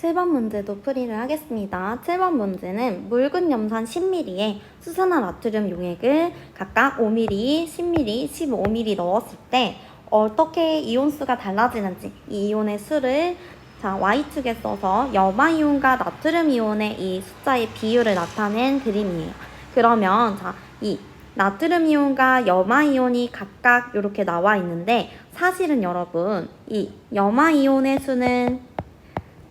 7번 문제도 풀이를 하겠습니다. 7번 문제는 묽은 염산 10ml에 수산화 나트륨 용액을 각각 5ml, 10ml, 15ml 넣었을 때 어떻게 이온수가 달라지는지 이 이온의 수를 자, Y축에 써서 염화이온과 나트륨 이온의 이 숫자의 비율을 나타낸 그림이에요. 그러면 자, 이 나트륨 이온과 염화 이온이 각각 이렇게 나와 있는데 사실은 여러분 이 염화 이온의 수는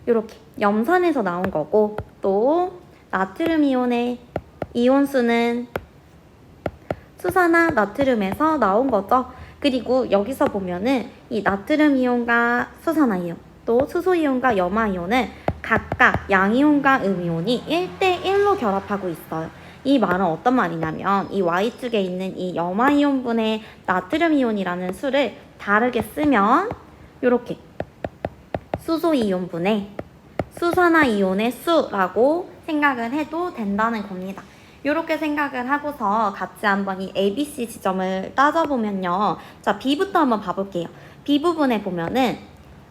이렇게 염산에서 나온 거고 또 나트륨 이온의 이온 수는 수산화 나트륨에서 나온 거죠. 그리고 여기서 보면은 이 나트륨 이온과 수산화 이온 또 수소 이온과 염화 이온은 각각 양이온과 음이온이 1대 1로 결합하고 있어요. 이 말은 어떤 말이냐면 이 Y축에 있는 이 염화 이온분의 나트륨 이온이라는 수를 다르게 쓰면 이렇게 수소 이온분의 수산화 이온의 수라고 생각을 해도 된다는 겁니다. 이렇게 생각을 하고서 같이 한번 이 ABC 지점을 따져보면요. 자, B부터 한번 봐볼게요. B 부분에 보면은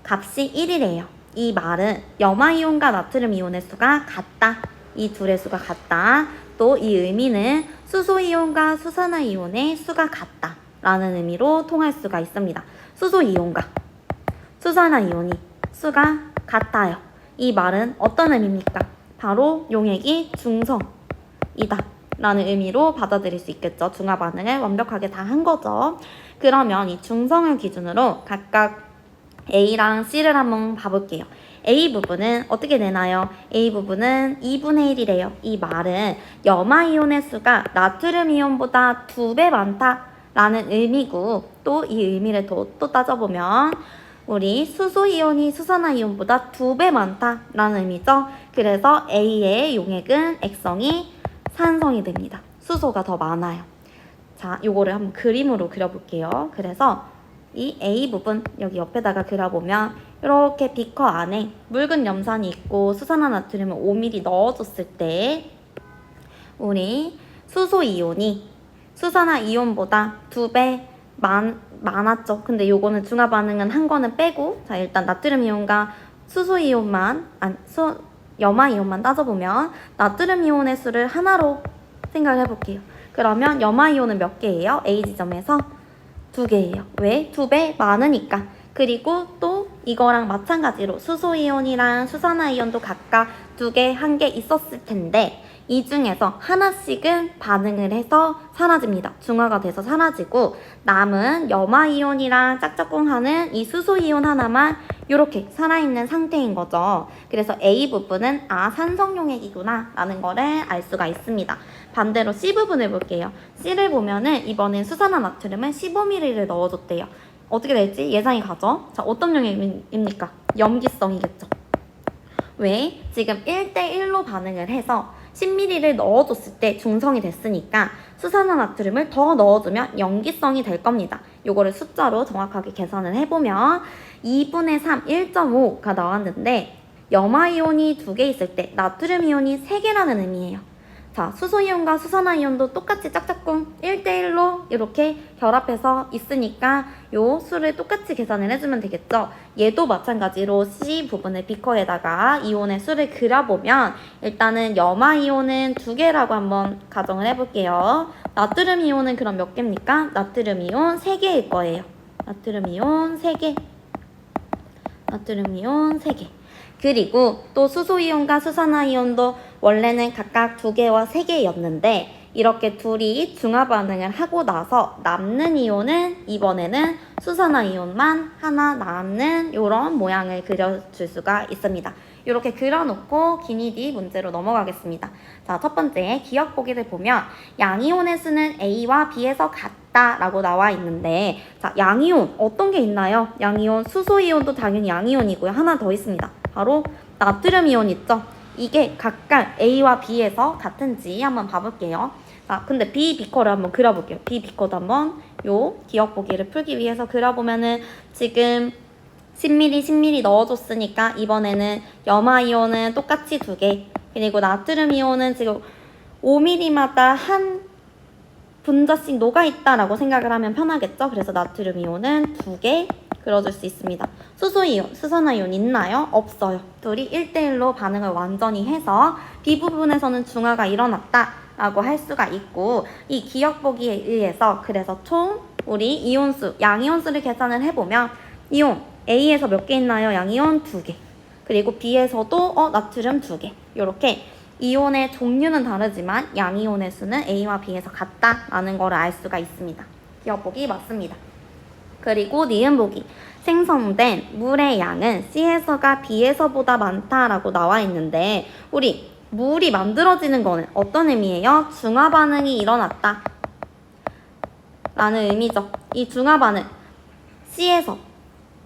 값이 1이래요. 이 말은 염화이온과 나트륨 이온의 수가 같다. 이 둘의 수가 같다. 또 이 의미는 수소이온과 수산화이온의 수가 같다. 라는 의미로 통할 수가 있습니다. 수소이온과 수산화이온이 수가 같아요. 이 말은 어떤 의미입니까? 바로 용액이 중성이다. 라는 의미로 받아들일 수 있겠죠. 중화 반응을 완벽하게 다 한 거죠. 그러면 이 중성을 기준으로 각각 A랑 C를 한번 봐볼게요. A 부분은 어떻게 되나요? A 부분은 2분의 1이래요. 이 말은 염화이온의 수가 나트륨 이온보다 두 배 많다라는 의미고 또 이 의미를 또, 또 따져보면 우리 수소 이온이 수산화 이온보다 두 배 많다라는 의미죠. 그래서 A의 용액은 액성이 산성이 됩니다. 수소가 더 많아요. 자, 요거를 한번 그림으로 그려볼게요. 그래서 이 A 부분 여기 옆에다가 그려보면 이렇게 비커 안에 묽은 염산이 있고 수산화 나트륨을 5ml 넣어줬을 때 우리 수소 이온이 수산화 이온보다 두 배 많, 많았죠. 근데 요거는 중화 반응은 한 거는 빼고 자 일단 나트륨 이온과 수소 이온만 아니 수 염화 이온만 따져보면 나트륨 이온의 수를 하나로 생각을 해볼게요. 그러면 염화 이온은 몇 개예요? A 지점에서 두 개예요. 왜? 두 배 많으니까. 그리고 또 이거랑 마찬가지로 수소 이온이랑 수산화 이온도 각각 두 개, 한 개 있었을 텐데 이 중에서 하나씩은 반응을 해서 사라집니다. 중화가 돼서 사라지고 남은 염화 이온이랑 짝짝꿍하는 이 수소 이온 하나만 이렇게 살아있는 상태인 거죠. 그래서 A 부분은 아 산성용액이구나 라는 거를 알 수가 있습니다. 반대로 C 부분을 볼게요. C를 보면은 이번엔 수산화 나트륨은 15ml를 넣어줬대요. 어떻게 될지 예상이 가죠? 자, 어떤 용액입니까? 염기성이겠죠. 왜? 지금 1대1로 반응을 해서 10ml를 넣어줬을 때 중성이 됐으니까 수산화 나트륨을 더 넣어주면 염기성이 될 겁니다. 요거를 숫자로 정확하게 계산을 해보면 2분의 3, 1.5가 나왔는데 염화이온이 두 개 있을 때 나트륨 이온이 세 개라는 의미예요. 자, 수소이온과 수산화이온도 똑같이 짝짝꿍 1대1로 이렇게 결합해서 있으니까 요 수를 똑같이 계산을 해주면 되겠죠. 얘도 마찬가지로 C 부분의 비커에다가 이온의 수를 그려보면 일단은 염화이온은 두 개라고 한번 가정을 해볼게요. 나트륨 이온은 그럼 몇 개입니까? 나트륨 이온 세 개일 거예요. 나트륨 이온 세 개. 나트륨 이온 세 개. 그리고 또 수소 이온과 수산화 이온도 원래는 각각 두 개와 세 개였는데 이렇게 둘이 중화 반응을 하고 나서 남는 이온은 이번에는 수산화 이온만 하나 남는 이런 모양을 그려줄 수가 있습니다. 이렇게 그려놓고 기니디 문제로 넘어가겠습니다. 자, 첫 번째 기억 보기를 보면 양이온의 수는 A와 B에서 같다 라고 나와 있는데 자, 양이온 어떤 게 있나요? 양이온 수소 이온도 당연히 양이온이고요. 하나 더 있습니다. 바로 나트륨 이온 있죠? 이게 각각 A와 B에서 같은지 한번 봐볼게요. 자, 근데 B 비커를 한번 그려볼게요. B 비커도 한번 요 기억 보기를 풀기 위해서 그려보면은 지금 10ml, 10ml 넣어줬으니까 이번에는 염화 이온은 똑같이 두 개. 그리고 나트륨 이온은 지금 5ml마다 한 분자씩 녹아 있다라고 생각을 하면 편하겠죠? 그래서 나트륨 이온은 두 개. 그려줄 수 있습니다. 수소이온, 수산화이온 있나요? 없어요. 둘이 1대1로 반응을 완전히 해서 B 부분에서는 중화가 일어났다 라고 할 수가 있고 이 기억 보기에 의해서 그래서 총 우리 이온수, 양이온수를 계산을 해보면 이온 A에서 몇 개 있나요? 양이온 두 개. 그리고 B에서도 어 나트륨 두 개. 이렇게 이온의 종류는 다르지만 양이온의 수는 A와 B에서 같다라는 거를 알 수가 있습니다. 기억보기 맞습니다. 그리고 니은 보기 생성된 물의 양은 C에서가 B에서보다 많다라고 나와 있는데 우리 물이 만들어지는 거는 어떤 의미예요? 중화 반응이 일어났다. 라는 의미죠. 이 중화 반응 C에서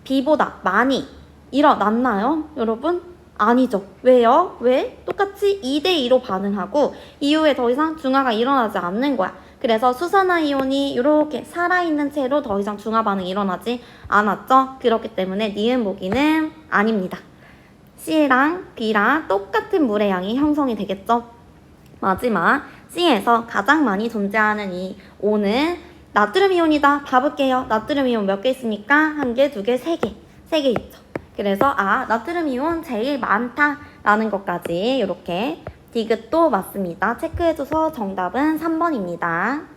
B보다 많이 일어났나요? 여러분? 아니죠. 왜요? 왜? 똑같이 2대2로 반응하고 이후에 더 이상 중화가 일어나지 않는 거야. 그래서 수산화 이온이 이렇게 살아있는 채로 더 이상 중화 반응이 일어나지 않았죠. 그렇기 때문에 니은 보기는 아닙니다. C랑 B랑 똑같은 물의 양이 형성이 되겠죠. 마지막 C에서 가장 많이 존재하는 이 O는 나트륨 이온이다. 봐볼게요. 나트륨 이온 몇 개 있습니까? 한 개, 두 개, 세 개. 세 개 있죠. 그래서 아 나트륨 이온 제일 많다라는 것까지 이렇게 디귿도 맞습니다. 체크해줘서 정답은 3번입니다.